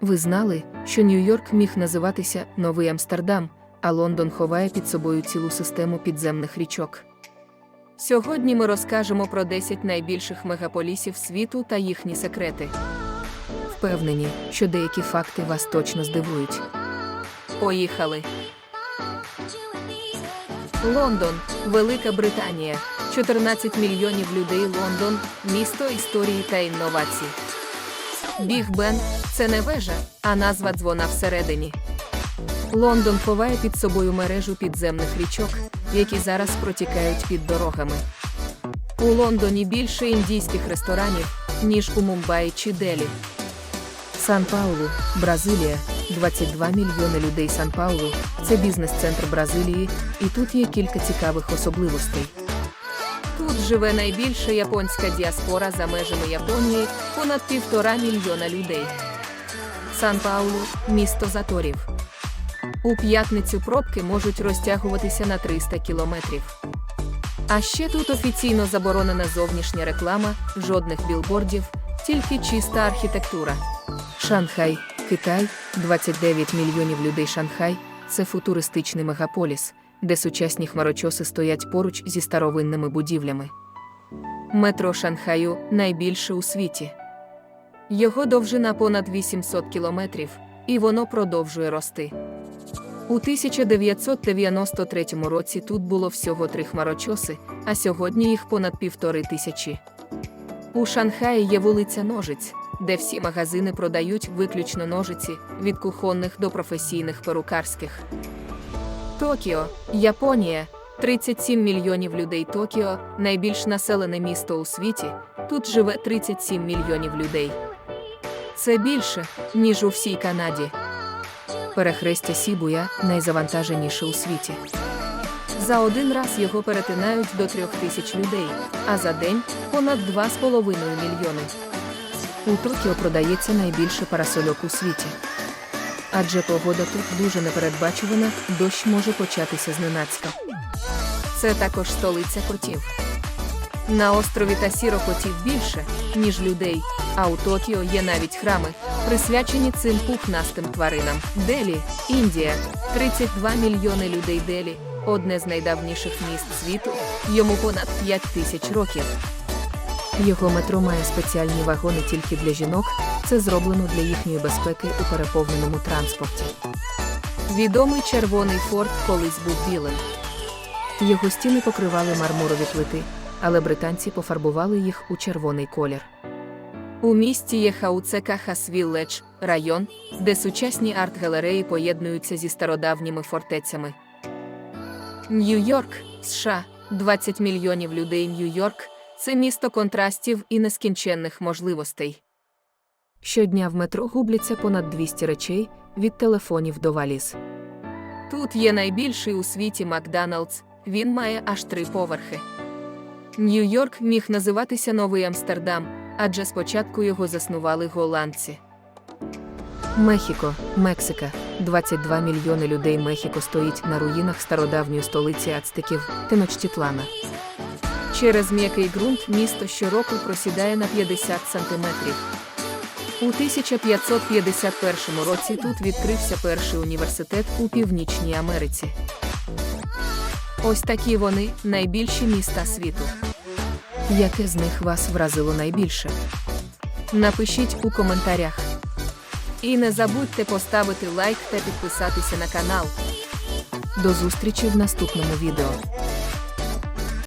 Ви знали, що Нью-Йорк міг називатися Новий Амстердам, а Лондон ховає під собою цілу систему підземних річок. Сьогодні ми розкажемо про 10 найбільших мегаполісів світу та їхні секрети. Впевнені, що деякі факти вас точно здивують. Поїхали! Лондон, Велика Британія. 14 мільйонів людей Лондон, місто історії та інновацій. Біг Бен це не вежа, а назва дзвона всередині. Лондон ховає під собою мережу підземних річок, які зараз протікають під дорогами. У Лондоні більше індійських ресторанів, ніж у Мумбаї чи Делі. Сан-Паулу, Бразилія, 22 мільйони людей Сан-Паулу це бізнес-центр Бразилії, і тут є кілька цікавих особливостей. Тут живе найбільша японська діаспора за межами Японії, понад півтора мільйона людей. Сан-Паулу місто заторів. У п'ятницю пробки можуть розтягуватися на 300 кілометрів. А ще тут офіційно заборонена зовнішня реклама, жодних білбордів, тільки чиста архітектура. Шанхай, Китай, 29 мільйонів людей Шанхай це футуристичний мегаполіс, де сучасні хмарочоси стоять поруч зі старовинними будівлями. Метро Шанхаю найбільше у світі. Його довжина понад 800 кілометрів, і воно продовжує рости. У 1993 році тут було всього три хмарочоси, а сьогодні їх понад півтори тисячі. У Шанхаї є вулиця Ножиць, де всі магазини продають виключно ножиці від кухонних до професійних перукарських. Токіо, Японія. 37 мільйонів людей Токіо найбільш населене місто у світі. Тут живе 37 мільйонів людей. Це більше, ніж у всій Канаді. Перехрестя Сібуя найзавантаженіше у світі. За один раз його перетинають до трьох тисяч людей, а за день понад 2,5 мільйони. У Токіо продається найбільше парасольок у світі. Адже погода тут дуже непередбачувана, дощ може початися зненацька. Це також столиця котів. На острові Тасіро котів більше, ніж людей, а у Токіо є навіть храми, присвячені цим пухнастим тваринам. Делі, Індія, 32 мільйони людей Делі, одне з найдавніших міст світу, йому понад 5 тисяч років. Його метро має спеціальні вагони тільки для жінок, це зроблено для їхньої безпеки у переповненому транспорті. Відомий червоний форт колись був білим. Його стіни покривали мармурові плити, але британці пофарбували їх у червоний колір. У місті є Хауцека Хасвілледж, район, де сучасні арт-галереї поєднуються зі стародавніми фортецями. Нью-Йорк, США, 20 мільйонів людей Нью-Йорк це місто контрастів і нескінченних можливостей. Щодня в метро губляться понад 200 речей від телефонів до валіз. Тут є найбільший у світі Макдоналдс, він має аж три поверхи. Нью-Йорк міг називатися Новий Амстердам, адже спочатку його заснували голландці. Мехіко, Мексика. 22 мільйони людей Мехіко стоїть на руїнах стародавньої столиці ацтеків Теночтітлана. Через м'який ґрунт місто щороку просідає на 50 сантиметрів. У 1551 році тут відкрився перший університет у Північній Америці. Ось такі вони найбільші міста світу. Яке з них вас вразило найбільше? Напишіть у коментарях. І не забудьте поставити лайк та підписатися на канал. До зустрічі в наступному відео.